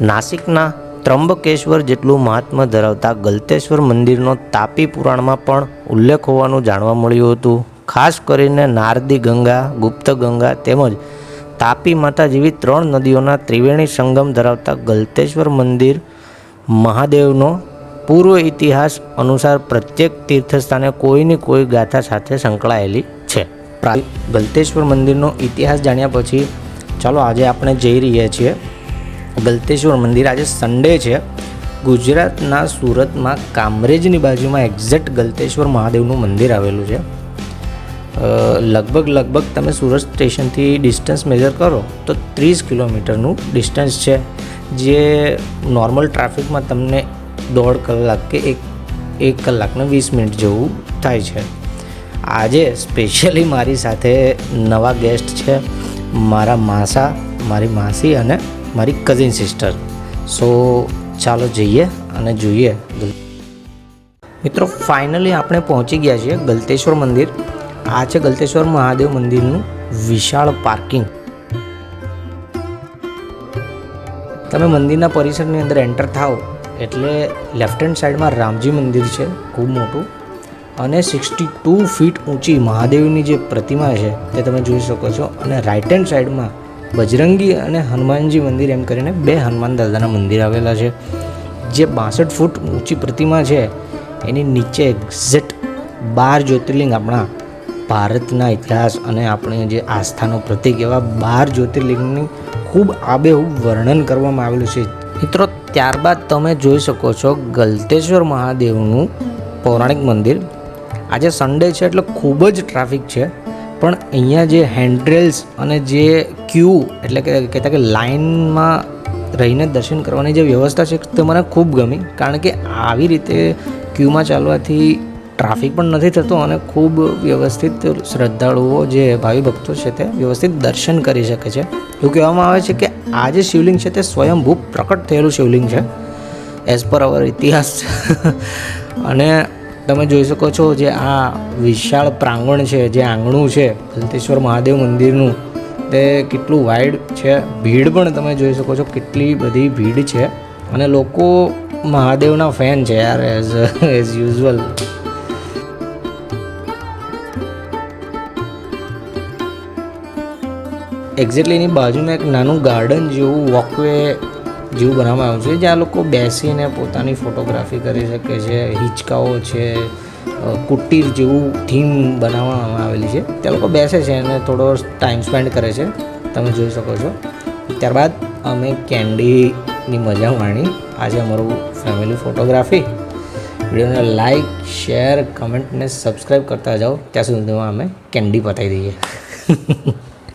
નાસિકના ત્રંબકેશ્વર જેટલું મહાત્મ્ય ધરાવતા ગલતેશ્વર મંદિરનો તાપી પુરાણમાં પણ ઉલ્લેખ હોવાનું જાણવા મળ્યું હતું. ખાસ કરીને નારદી ગંગા, ગુપ્ત ગંગા તેમજ તાપી માતા જેવી ત્રણ નદીઓના ત્રિવેણી સંગમ ધરાવતા ગલતેશ્વર મંદિર મહાદેવનો પૂર્વ ઇતિહાસ અનુસાર પ્રત્યેક તીર્થસ્થાને કોઈની કોઈ ગાથા સાથે સંકળાયેલી છે. ગલતેશ્વર મંદિરનો ઇતિહાસ જાણ્યા પછી ચાલો આજે આપણે જઈ રહ્યા છીએ. ગલતેશ્વર મંદિર આજે સન્ડે છે. ગુજરાતના સુરતમાં કામરેજની બાજુમાં એક્ઝેક્ટ ગલતેશ્વર મહાદેવનું મંદિર આવેલું છે. લગભગ લગભગ તમે સુરત સ્ટેશનથી ડિસ્ટન્સ મેજર કરો તો ત્રીસ કિલોમીટરનું ડિસ્ટન્સ છે. જે નોર્મલ ટ્રાફિકમાં તમને દોઢ કલાક કે એક એક કલાકને વીસ મિનિટ જેવું થાય છે. આજે સ્પેશિયલી મારી સાથે નવા ગેસ્ટ છે. મારા માસા, મારી માસી અને મારી કઝિન સિસ્ટર સો ચાલો જઈએ અને જોઈએ મિત્રો ફાઇનલી આપણે પહોંચી ગયા છીએ ગલતેશ્વર મંદિર. આ છે ગલતેશ્વર મહાદેવ મંદિરનું વિશાળ પાર્કિંગ તમે મંદિરના પરિસરની અંદર એન્ટર થાઓ, એટલે લેફ્ટ હેન્ડ સાઈડમાં રામજી મંદિર છે, ખૂબ મોટું. અને સિક્સટી ટુ ફીટ ઊંચી મહાદેવની જે પ્રતિમા છે, તે તમે જોઈ શકો છો. અને રાઈટ હેન્ડ સાઈડમાં બજરંગી અને હનુમાનજી મંદિર એમ કરીને બે હનુમાન દાદાના મંદિર આવેલા છે. જે બાસઠ ફૂટ ઊંચી પ્રતિમા છે. એની નીચે એક્ઝેક્ટ બાર જ્યોતિર્લિંગ આપણા ભારતના ઇતિહાસ અને આપણે જે આસ્થાનો પ્રતિક એવા બાર જ્યોતિર્લિંગની ખૂબ આબેહૂબ વર્ણન કરવામાં આવેલું છે. મિત્રો, ત્યારબાદ તમે જોઈ શકો છો ગલતેશ્વર મહાદેવનું પૌરાણિક મંદિર. આજે સન્ડે છે એટલે ખૂબ જ ટ્રાફિક છે. પણ અહીંયા જે હેન્ડરેલ્સ અને જે ક્યુ એટલે કે કહેતા કે લાઇનમાં રહીને દર્શન કરવાની જે વ્યવસ્થા છે, તે મને ખૂબ ગમી. કારણ કે આવી રીતે ક્યુમાં ચાલવાથી ટ્રાફિક પણ નથી થતો અને ખૂબ વ્યવસ્થિત શ્રદ્ધાળુઓ જે ભાવિ ભક્તો છે, તે વ્યવસ્થિત દર્શન કરી શકે છે. એવું કહેવામાં આવે છે કે આ જે શિવલિંગ છે, તે સ્વયંભૂ પ્રકટ થયેલું શિવલિંગ છે એઝ પર અવર ઇતિહાસ. અને તમે જોઈ શકો છો જે આ વિશાળ પ્રાંગણ છે, જે આંગણું છે ગલતેશ્વર મહાદેવ મંદિરનું, તે કેટલું વાઇડ છે. ભીડ પણ તમે જોઈ શકો છો કેટલી બધી ભીડ છે. અને લોકો મહાદેવના ફેન છે યાર એઝ એઝ યુઝ્યુઅલ એક્ઝેક્ટલી એની બાજુમાં એક નાનું ગાર્ડન જેવું વોકવે જેવું બનાવવામાં આવ્યું છે, જ્યાં લોકો બેસીને પોતાની ફોટોગ્રાફી કરી શકે છે, હિંચકાઓ છે કુટીર જેવું થીમ બનાવવામાં આવેલી છે. ત્યાં લોકો બેસે છે અને થોડો ટાઈમ સ્પેન્ડ કરે છે. તમે જોઈ શકો છો. ત્યારબાદ અમે કેન્ડીની મજા માણી. આજે અમારું ફેમિલી ફોટોગ્રાફી વિડીયોને લાઈક શેર કમેન્ટ ને સબસ્ક્રાઈબ કરતા જાઓ. ત્યાં સુધીમાં અમે કેન્ડી પતાવી દઈએ.